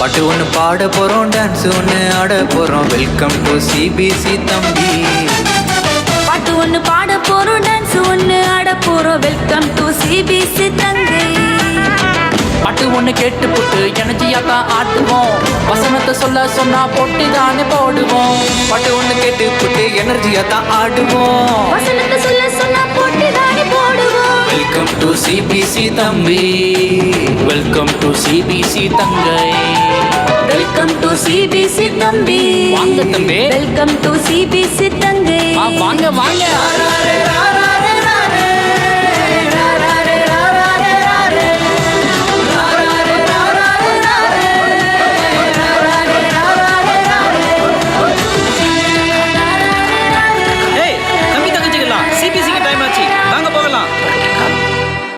பாட போறோம் டான்ஸ் ஒன்று ஆட போறோம். வெல்கம் டு சிபிசி தம்பி. பாட்டு ஒன்று பாட போறோம் டான்ஸ் ஒன்று ஆட போறோம். வெல்கம் டு சிபிசி தங்கை. பாட்டு ஒண்ணு கேட்டு போட்டு எனர்ஜியா தான் ஆட்டுவோம். வசனத்தை சொல்ல சொன்னா பொட்டி தானே போடுவோம். பாட்டு ஒன்று கேட்டு புட்டு எனர்ஜியா தான் ஆடுவோம். வசனத்தை சொல்ல சொன்னா போட்டி தானே போடுவோம். வெல்கம் டு சிபிசி தம்பி. வெல்கம் டு சிபிசி தங்கை. வெல்கம் டு சிபிசி தம்பி. வாங்க தம்பி. வெல்கம் டு சிபிசி தங்கை. வாங்க வாங்க.